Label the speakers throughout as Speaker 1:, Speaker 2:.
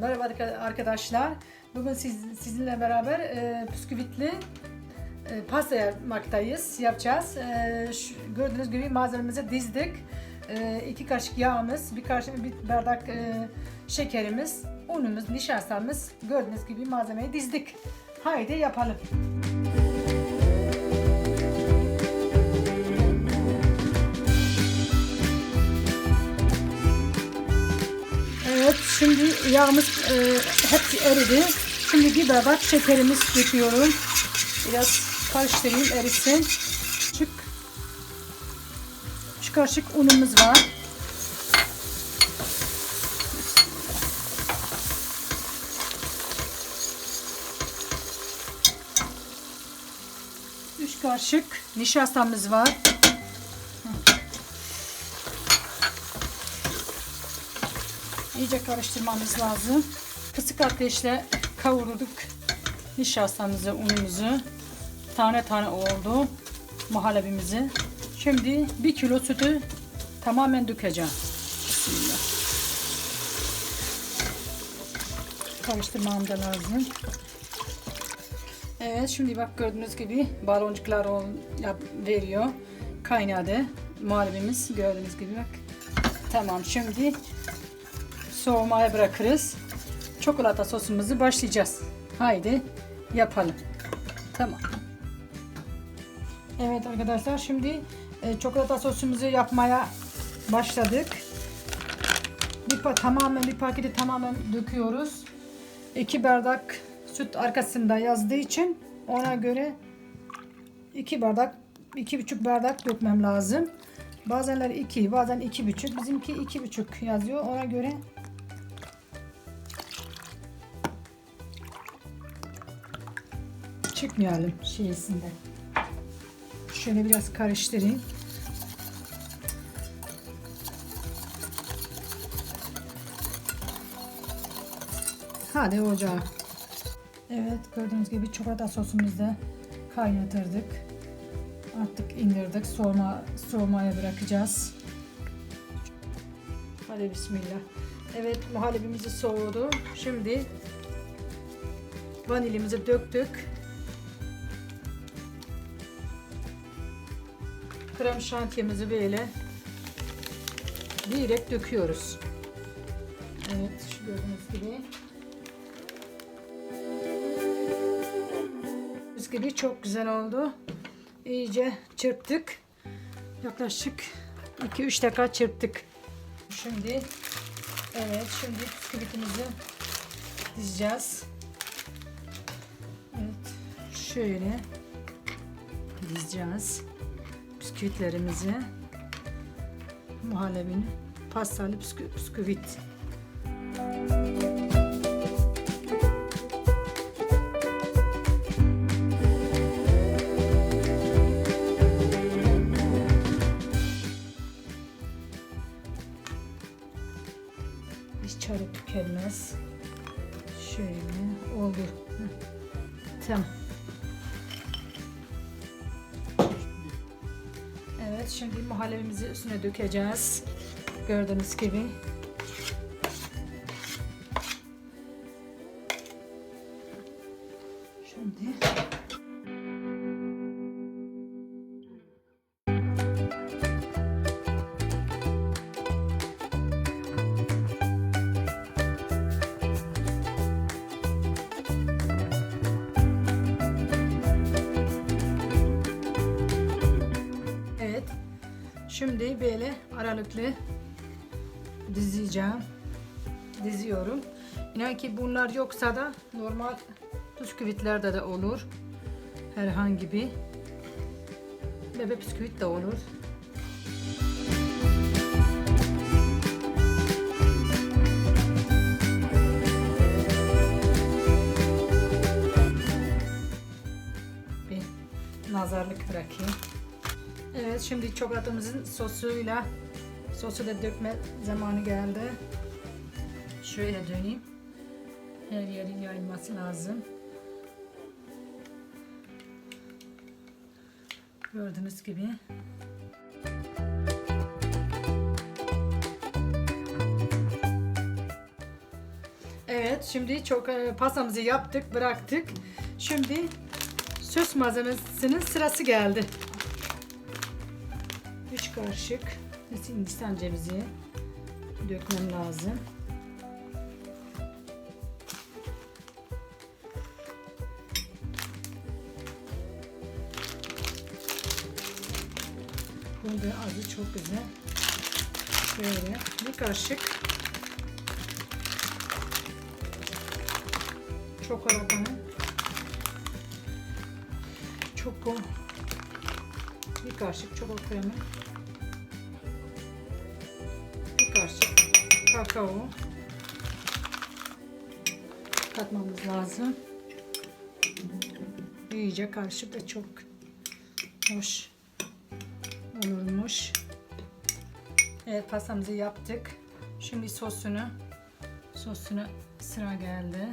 Speaker 1: Merhaba arka- arkadaşlar. Bugün siz, sizinle beraber e, bisküvitli e, pasta yapmaktayız, yapacağız. E, şu- gördüğünüz gibi malzememizi dizdik. E, iki kaşık yağımız, bir kaşık bir bardak e, şekerimiz, unumuz, nişastamız. Gördüğünüz gibi malzemeyi dizdik. Haydi yapalım. Yağımız e, hepsi eridi. Şimdi bir bardak şekerimiz döküyorum. Biraz karıştırayım erisin. Küçük, üç kaşık unumuz var. Üç kaşık nişastamız var. İyice karıştırmamız lazım. Kısık ateşle kavurduk nişastamızı, unumuzu. Tane tane oldu muhallebimizi. Şimdi bir kilo sütü tamamen dökeceğim. Bismillah. Karıştırmam da lazım. Evet şimdi bak gördüğünüz gibi baloncuklar veriyor. Kaynadı. Muhallebimiz gördüğünüz gibi bak. Tamam şimdi soğumaya bırakırız. Çikolata sosumuzu başlayacağız. Haydi yapalım. Tamam. Evet arkadaşlar şimdi e, çikolata sosumuzu yapmaya başladık. Bir tamamen bir paketi tamamen döküyoruz. 2 bardak süt arkasında yazdığı için ona göre 2 bardak iki buçuk bardak dökmem lazım. Bazenler 2, bazen iki buçuk. Bizimki iki buçuk yazıyor. Ona göre çıkmayalım şeysinde. Şöyle biraz karıştırayım. Hadi ocağa. Evet gördüğünüz gibi çikolata sosumuzu da kaynatırdık. Artık indirdik. Soğuma, soğumaya bırakacağız. Hadi bismillah. Evet muhallebimizi soğudu. Şimdi vanilimizi döktük. Krem şantiyemizi böyle direkt döküyoruz. Evet şu gördüğünüz gibi. Gördüğünüz gibi çok güzel oldu. İyice çırptık. Yaklaşık 2-3 dakika çırptık. Şimdi evet şimdi bisküvitimizi dizeceğiz. Evet şöyle dizeceğiz bisküvitlerimizi. Muhallebini pastalı biskü- bisküvit. Hiç çabuk tükenmez. Şöyle oldu. Tamam. Evet şimdi muhallebimizi üstüne dökeceğiz. Gördüğünüz gibi. Şimdi Şimdi böyle aralıklı dizeceğim. Diziyorum. İnan ki bunlar yoksa da normal bisküvitlerde de olur. Herhangi bir bebe bisküvit de olur. Bir nazarlık bırakayım. Evet şimdi çikolatamızın sosuyla sosu da dökme zamanı geldi. Şöyle döneyim. Her yerin yayılması lazım. Gördüğünüz gibi. Evet şimdi çok e, pastamızı yaptık bıraktık. Şimdi sos malzemesinin sırası geldi. 3 kaşık Hindistan cevizi dökmem lazım. Bunu da azı çok güzel. Şöyle bir kaşık çikolatanın çoko bir kaşık çikolatanın bir kakao katmamız lazım. İyice karışık ve çok hoş olurmuş. Evet pastamızı yaptık. Şimdi sosunu sosuna sıra geldi.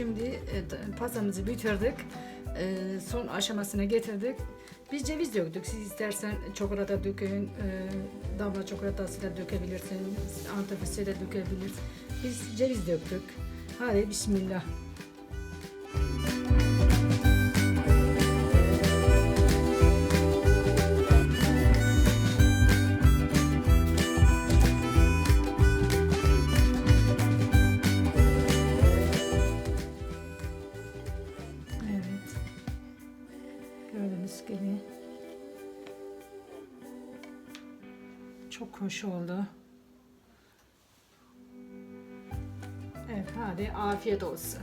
Speaker 1: Şimdi e, pastamızı bitirdik. E, son aşamasına getirdik. Biz ceviz döktük. Siz istersen çikolata dökün, e, damla çikolatası da dökebilirsiniz, antepesi de dökebilirsiniz. Biz ceviz döktük. Hadi bismillah. Çok hoş oldu. Evet hadi afiyet olsun.